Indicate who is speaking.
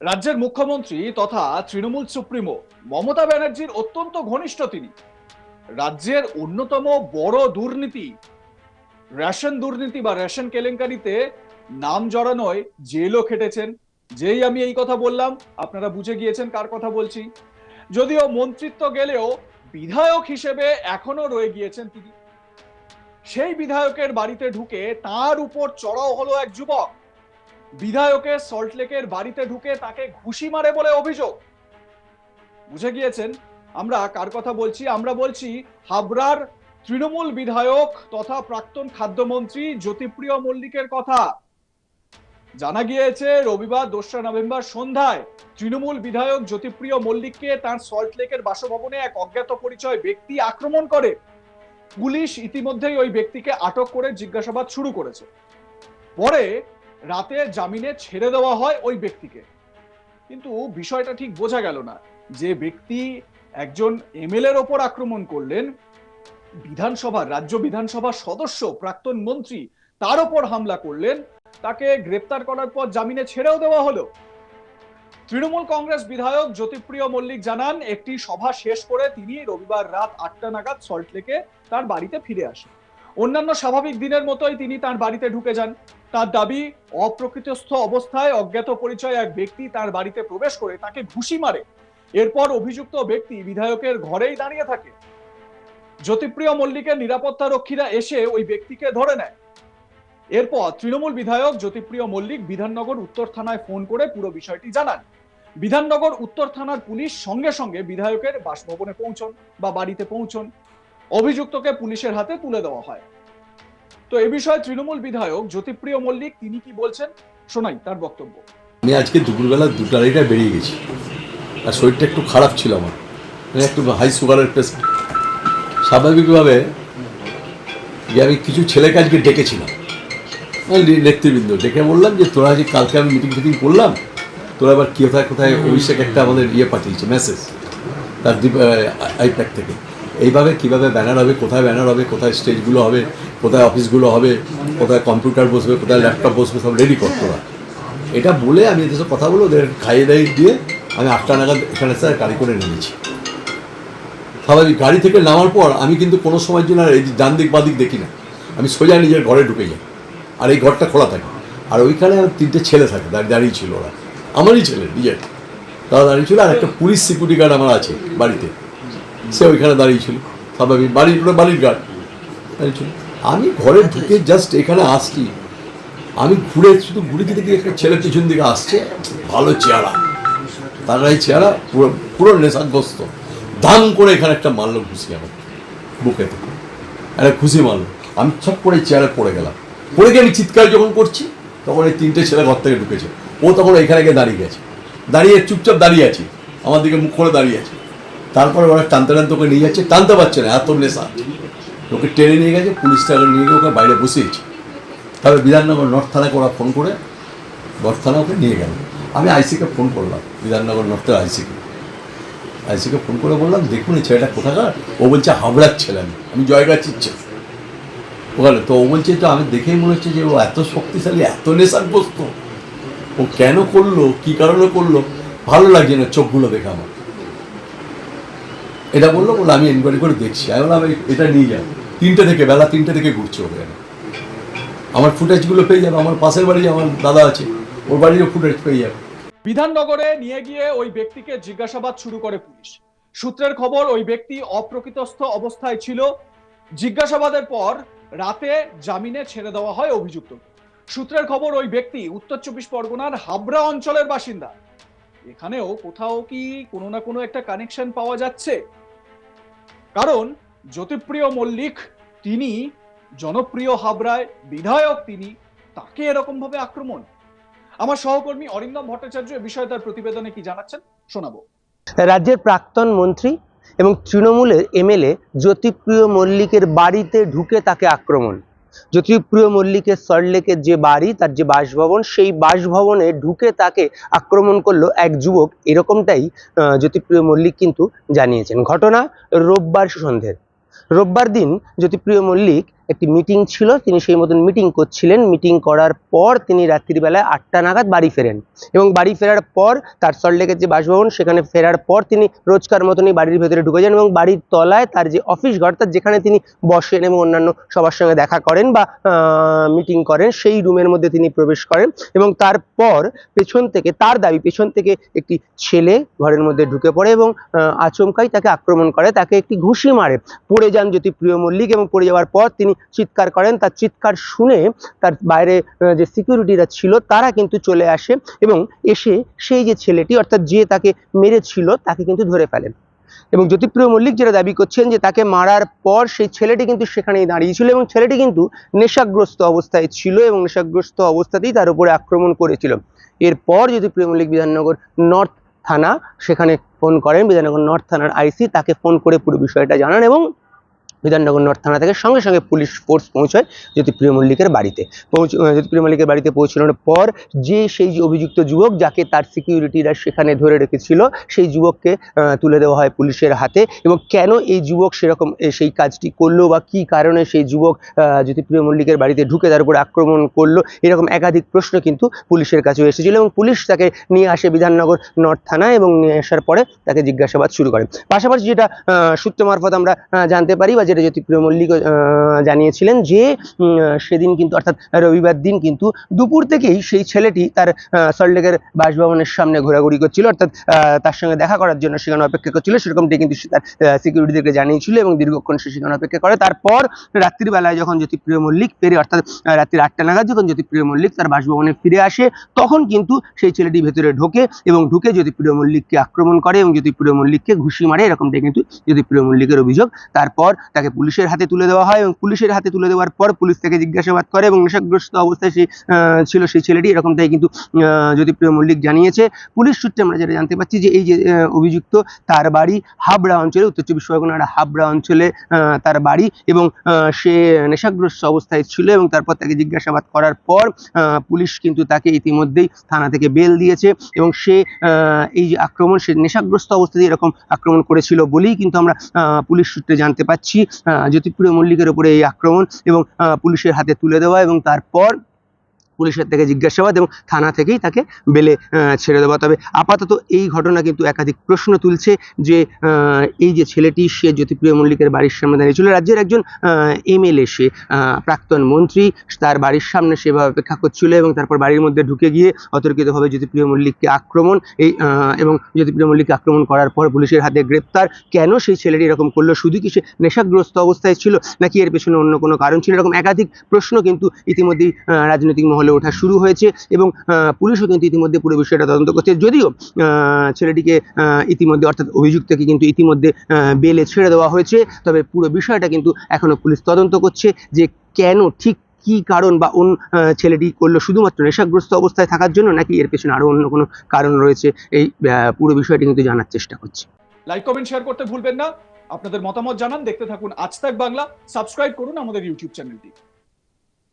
Speaker 1: রাজ্যের মুখ্যমন্ত্রী তথা তৃণমূল সুপ্রিমো মমতা ব্যানার্জির অত্যন্ত ঘনিষ্ঠ তিনি। রাজ্যের অন্যতম বড় দুর্নীতি, রেশন দুর্নীতি বা রেশন কেলেঙ্কারিতে নাম জড়ানোয় জেলও খেটেছেন। যেই আমি এই কথা বললাম, আপনারা বুঝে গিয়েছেন কার কথা বলছি। যদিও মন্ত্রিত্ব গেলেও বিধায়ক হিসেবে এখনও রয়ে গিয়েছেন তিনি। সেই বিধায়কের বাড়িতে ঢুকে তার উপর চড়াও হলো এক যুবক। বিধায়কের সল্টলেকের বাড়িতে ঢুকে তাকে ঘুষি মারে বলে অভিযোগ। বুঝে গিয়েছেন? আমরা কার কথা বলছি? আমরা বলছি হাবড়ার তৃণমূল বিধায়ক তথা প্রাক্তন খাদ্যমন্ত্রী জ্যোতিপ্রিয় মল্লিকের কথা। জানা গিয়েছে, রবিবার দোসরা নভেম্বর সন্ধ্যায় তৃণমূল বিধায়ক জ্যোতিপ্রিয় মল্লিককে তার সল্টলেকের বাসভবনে এক অজ্ঞাত পরিচয় ব্যক্তি আক্রমণ করে। পুলিশ ইতিমধ্যেই ওই ব্যক্তিকে আটক করে জিজ্ঞাসাবাদ শুরু করেছে। পরে রাতে জামিনে ছেড়ে দেওয়া হয় ওই ব্যক্তিকে। কিন্তু বিষয়টা ঠিক বোঝা গেল না যে ব্যক্তি একজন এমএলএ এর ওপর আক্রমণ করলেন বিধানসভা রাজ্য বিধানসভার সদস্য, প্রাক্তন মন্ত্রী, তার ওপর হামলা করলেন, তাকে গ্রেপ্তার করার পর জামিনে ছেড়েও দেওয়া হলো। তৃণমূল কংগ্রেস বিধায়ক জ্যোতিপ্রিয় মল্লিক জানান, একটি সভা শেষ করে তিনি রবিবার রাত আটটা নাগাদ সল্টলেকে তার বাড়িতে ফিরে আসেন। অন্যান্য স্বাভাবিক দিনের মতোই তিনি তার বাড়িতে ঢুকে যান। তার দাবি, অপ্রকৃতস্থ অবস্থায় অজ্ঞাত পরিচয় এক ব্যক্তি তার বাড়িতে প্রবেশ করে তাকে ঘুষি মারে। এরপর অভিযুক্ত ব্যক্তি বিধায়কের ঘরেই দাঁড়িয়ে থাকে। জ্যোতিপ্রিয় মল্লিকের নিরাপত্তা রক্ষীরা এসে ওই ব্যক্তিকে ধরে নেয়। এরপর তৃণমূল বিধায়ক জ্যোতিপ্রিয় মল্লিক বিধাননগর উত্তর থানায় ফোন করে পুরো বিষয়টি জানান। বিধাননগর উত্তর থানার পুলিশ সঙ্গে সঙ্গে বিধায়কের বাসভবনে পৌঁছন বা বাড়িতে পৌঁছন। অভিযুক্তকে পুলিশের হাতে তুলে দেওয়া হয়। তো এ বিষয়ে তৃণমূল বিধায়ক জ্যোতিপ্রিয় মল্লিক তিনি কি বলছেন? শোনাই তার বক্তব্য।
Speaker 2: আমি আজকে দুপুরবেলা দুটো আড়াইটায় বেরিয়ে গেছি। আর শরীরটা একটু খারাপ ছিল আমার। মানে একটু হাই সুগারের পেশেন্ট স্বাভাবিকভাবে যে আমি কিছু ছেলেকে আজকে ডেকেছিলাম। নেতৃবৃন্দ। ডেকে বললাম যে, তোরা যে কালকে আমি মিটিং ফিটিং করলাম, তোরা আবার কোথায় কোথায় অভিষেক একটা আমাদের ইয়ে পাঠিয়েছে মেসেজ তার আইপ্যাক থেকে। এইভাবে কীভাবে ব্যানার হবে, কোথায় ব্যানার হবে, কোথায় স্টেজগুলো হবে, কোথায় অফিসগুলো হবে, কোথায় কম্পিউটার বসবে, কোথায় ল্যাপটপ বসবে, সব রেডি করতো ওরা এটা বলে আমি এদের কথা বলে ওদের খাইয়ে দাইয়ে দিয়ে আমি আটটা নাগাদ এখানে স্যার গাড়ি করে নেমেছি স্বাভাবিক, গাড়ি থেকে নামার পর আমি কিন্তু কোনো সময়ের জন্য আর এই ডান দিক বাদিক দেখি না। আমি সোজা নিজের ঘরে ঢুকে যাই আর এই ঘরটা খোলা থাকে। আর ওইখানে তিনটে ছেলে থাকে, দাঁড়িয়ে ছিল ওরা। আমারই ছেলে, নিজের। তারা দাঁড়িয়ে ছিল আর একটা পুলিশ সিকিউরিটি গার্ড আমার আছে বাড়িতে। সে ওইখানে দাঁড়িয়ে ছিল। স্বাভাবিক বাড়ির ওটা বাড়ির গার্ড দাঁড়িয়ে ছিল। আমি ঘরে ঢুকে জাস্ট এখানে আসছি। আমি ঘুরে শুধু ঘুরে দিতে গিয়ে একটা ছেলে পিছন দিকে আসছে। ভালো চেহারা। তার এই চেহারা পুরো পুরো নেশাগ্রস্ত। দাম করে এখানে একটা মারলো ঘুষি আমার বুকে একটা খুশি মারলো। আমি ছট করে চেয়ারে পড়ে গেলাম। পড়ে গিয়ে আমি চিৎকার যখন করছি, তখন এই তিনটে ছেলে ঘর থেকে ঢুকেছে। ও তখন এখানে গিয়ে দাঁড়িয়ে গেছে। দাঁড়িয়ে চুপচাপ দাঁড়িয়ে আছি। আমার দিকে মুখ করে দাঁড়িয়ে আছে। তারপরে ওরা টানতে টানতে ওকে নিয়ে যাচ্ছে, টানতে পারছে না, এত নেশা। ওকে টেনে নিয়ে গেছে, পুলিশটা নিয়ে গিয়ে ওকে বাইরে বসিয়েছে। তবে বিধাননগর নর্থ থানাকে ওরা ফোন করে, নর্থ থানা ওকে নিয়ে গেল। আমি আইসিকে ফোন করলাম, বিধাননগর নর্থের আইসিকে। আইসিকে ফোন করে বললাম, দেখুন, এই ছেলেটা কোথাকার? ও বলছে হাবড়ার ছেলে আমি আমি জয়গাছির ছেলে ওখানে তো ও বলছে, তো আমি দেখেই মনে হচ্ছে যে ও এত শক্তিশালী, এত নেশাগ্রস্ত। ও কেন করল, কী কারণে করল? ভালো লাগছে না, চোখগুলো দেখে আমার। এটা বলল বলে আমি এনকোয়ারি করে দেখছি। আমি বললাম এটা নিয়ে যাও তিনটে থেকে, বেলা তিনটে থেকে ঘুরছে ওখানে আমার ফুটেজগুলো পেয়ে যাবে, আমার পাশের বাড়ি আমার দাদা আছে, ওর বাড়িরও ফুটেজ পেয়ে যাবে।
Speaker 1: বিধাননগরে নিয়ে গিয়ে ওই ব্যক্তিকে জিজ্ঞাসাবাদ শুরু করে পুলিশ। সূত্রের খবর, ওই ব্যক্তি অপ্রকৃতস্থ অবস্থায় ছিল। জিজ্ঞাসাবাদের পর রাতে জামিনে ছেড়ে দেওয়া হয় অভিযুক্ত। সূত্রের খবর, ওই ব্যক্তি উত্তর চব্বিশ পরগনার হাবড়া অঞ্চলের বাসিন্দা। এখানেও কোথাও কি কোনো না কোনো একটা কানেকশন পাওয়া যাচ্ছে? কারণ জ্যোতিপ্রিয় মল্লিক তিনি, জনপ্রিয় হাবড়ায় বিধায়ক তিনি, তাকে এরকম ভাবে আক্রমণ। আমার সহকর্মী অরিন্দম ভট্টাচার্য এ বিষয়ে তার প্রতিবেদনে কি জানাচ্ছেন শোনাবো।
Speaker 3: রাজ্যের প্রাক্তন মন্ত্রী এবং তৃণমূলের এমএলএ জ্যোতিপ্রিয় মল্লিকের বাড়িতে ঢুকে তাকে আক্রমণ। জ্যোতিপ্রিয় মল্লিকের সল্টলেকের যে বাড়ি, তার যে বাসভবন, সেই বাসভবনে ঢুকে তাকে আক্রমণ করল এক যুবক। এরকমটাই জ্যোতিপ্রিয় মল্লিক কিন্তু জানিয়েছেন। ঘটনা রোববার সন্ধ্যের। রোববার দিন জ্যোতিপ্রিয় মল্লিক একটি মিটিং ছিল, তিনি সেই মতন মিটিং করছিলেন। মিটিং করার পর তিনি রাত্রিবেলায় আটটা নাগাদ বাড়ি ফেরেন এবং বাড়ি ফেরার পর তার সল্টলেকের যে বাসভবন, সেখানে ফেরার পর তিনি রোজকার মতনই বাড়ির ভেতরে ঢুকে যান এবং বাড়ির তলায় তার যে অফিস ঘর তার যেখানে তিনি বসেন এবং অন্যান্য সবার সঙ্গে দেখা করেন বা মিটিং করেন, সেই রুমের মধ্যে তিনি প্রবেশ করেন এবং তারপর পেছন থেকে, তার দাবি, পেছন থেকে একটি ছেলে ঘরের মধ্যে ঢুকে পড়ে এবং আচমকাই তাকে আক্রমণ করে। তাকে একটি ঘুষি মারে। পড়ে যান জ্যোতিপ্রিয় মল্লিক এবং পড়ে যাওয়ার পর তিনি চিৎকার করেন, তার চিৎকার শুনে তার বাইরে যে সিকিউরিটিরা ছিল, তারা কিন্তু চলে আসে এবং এসে সেই যে ছেলেটি, অর্থাৎ যে তাকে মেরেছিল, তাকে কিন্তু ধরে ফেলেন। এবং জ্যোতিপ্রিয় মল্লিক যেটা দাবি করছেন যে তাকে মারার পর সেই ছেলেটি কিন্তু সেখানেই দাঁড়িয়েছিল এবং ছেলেটি কিন্তু নেশাগ্রস্ত অবস্থায় ছিল এবং নেশাগ্রস্ত অবস্থাতেই তার উপরে আক্রমণ করেছিল। এরপর জ্যোতিপ্রিয় মল্লিক বিধাননগর নর্থ থানা, সেখানে ফোন করেন। বিধাননগর নর্থ থানার আইসি তাকে ফোন করে পুরো বিষয়টা জানান এবং বিধাননগর নর্থ থানা থেকে সঙ্গে সঙ্গে পুলিশ ফোর্স পৌঁছয় জ্যোতিপ্রিয় মল্লিকের বাড়িতে। পৌঁছ জ্যোতিপ্রিয় মল্লিকের বাড়িতে পৌঁছানোর পর যে সেই অভিযুক্ত যুবক যাকে তার সিকিউরিটিরা সেখানে ধরে রেখেছিল, সেই যুবককে তুলে দেওয়া হয় পুলিশের হাতে এবং কেন এই যুবক সেরকম সেই কাজটি করল বা কি কারণে সেই যুবক জ্যোতিপ্রিয় মল্লিকের বাড়িতে ঢুকে তার উপর আক্রমণ করল, এরকম একাধিক প্রশ্ন কিন্তু পুলিশের কাছে এসেছিল এবং পুলিশ তাকে নিয়ে আসে বিধাননগর নর্থ থানায় এবং নিয়ে আসার পরে তাকে জিজ্ঞাসাবাদ শুরু করে। পাশাপাশি যেটা সূত্র মারফত আমরা জানতে পারি বা যেটা জ্যোতিপ্রিয় মল্লিক জানিয়েছিলেন যে সেদিন কিন্তু অর্থাৎ রবিবার দিন কিন্তু দুপুর থেকেই সেই ছেলেটি তার সল্টলেকের বাসভবনের সামনে ঘোরাঘুরি করছিল। অর্থাৎ তার সঙ্গে দেখা করার জন্য সেখানে অপেক্ষা করছিল। সেরকমটি কিন্তু তার সিকিউরিটিদেরকে জানিয়েছিল এবং দীর্ঘক্ষণ সে সেখানে অপেক্ষা করে। তারপর রাত্রিবেলায় যখন জ্যোতিপ্রিয় মল্লিক ফেরে অর্থাৎ আহ, রাত্রি আটটা নাগাদ যখন জ্যোতিপ্রিয় মল্লিক তার বাসভবনে ফিরে আসে তখন কিন্তু সেই ছেলেটি ভেতরে ঢোকে এবং ঢুকে জ্যোতিপ্রিয় মল্লিককে আক্রমণ করে এবং জ্যোতিপ্রিয় মল্লিককে ঘুষি মারে। এরকমটাই কিন্তু জ্যোতিপ্রিয় মল্লিকের অভিযোগ। তারপর তাকে পুলিশের হাতে তুলে দেওয়া হয় এবং পুলিশের হাতে তুলে দেওয়ার পর পুলিশ তাকে জিজ্ঞাসাবাদ করে এবং নেশাগ্রস্ত অবস্থায় আহ, ছিল সেই ছেলেটি। এরকমটাই কিন্তু জ্যোতিপ্রিয় মল্লিক জানিয়েছে। পুলিশ সূত্রে আমরা যেটা জানতে পারছি যে এই যে অভিযুক্ত তার বাড়ি হাবড়া অঞ্চলে উত্তর চব্বিশ পরগনার হাবড়া অঞ্চলে তার বাড়ি এবং সে নেশাগ্রস্ত অবস্থায় ছিল এবং তারপর তাকে জিজ্ঞাসাবাদ করার পর পুলিশ কিন্তু তাকে ইতিমধ্যেই থানা থেকে বেল দিয়েছে এবং সে এই যে আক্রমণ সে নেশাগ্রস্ত অবস্থাতেই এরকম আক্রমণ করেছিল বলেই কিন্তু আমরা পুলিশ সূত্রে জানতে পাচ্ছি। জ্যোতিপ্রিয় মল্লিকের উপরে এই আক্রমণ এবং পুলিশের হাতে তুলে দেওয়া এবং তারপর পুলিশের থেকে জিজ্ঞাসাবাদ এবং থানা থেকেই তাকে বেলে ছেড়ে দেওয়া। তবে আপাতত এই ঘটনা কিন্তু একাধিক প্রশ্ন তুলছে যে এই যে ছেলেটি, সে জ্যোতিপ্রিয় মল্লিকের বাড়ির সামনে দাঁড়িয়েছিল রাজ্যের একজন এমএলএ সে প্রাক্তন মন্ত্রী, তার বাড়ির সামনে সেভাবে অপেক্ষা করছিল এবং তারপর বাড়ির মধ্যে ঢুকে গিয়ে অতর্কিতভাবে জ্যোতিপ্রিয় মল্লিককে আক্রমণ, এই এবং জ্যোতিপ্রিয় মল্লিককে আক্রমণ করার পর পুলিশের হাতে গ্রেপ্তার। কেন সেই ছেলেটি এরকম করল? শুধু কি সে নেশাগ্রস্ত অবস্থায় ছিল? নাকি এর পেছনে অন্য কোনো কারণ ছিল? এরকম একাধিক প্রশ্ন কিন্তু ইতিমধ্যেই রাজনৈতিক মহলে ওঠা শুরু হয়েছে এবং পুলিশও কিন্তু ইতিমধ্যে পুরো বিষয়টা তদন্ত করছে। যদিও ছেলেটিকে ইতিমধ্যে, অর্থাৎ অভিযুক্তকে কিন্তু ইতিমধ্যে বেলে ছেড়ে দেওয়া হয়েছে। তবে পুরো বিষয়টা কিন্তু এখনও পুলিশ তদন্ত করছে যে কেন, ঠিক কি কারণ বা অন্য ছেলেটি করল শুধুমাত্র নেশাগ্রস্ত অবস্থায় থাকার জন্য, নাকি এর পেছনে আরও অন্য কোনো কারণ রয়েছে? এই পুরো বিষয়টি কিন্তু জানার চেষ্টা করছে।
Speaker 1: লাইক কমেন্ট শেয়ার করতে ভুলবেন না। আপনাদের মতামত জানান, দেখতে থাকুন আজ তাক বাংলা। সাবস্ক্রাইব করুন আমাদের ইউটিউব চ্যানেলটি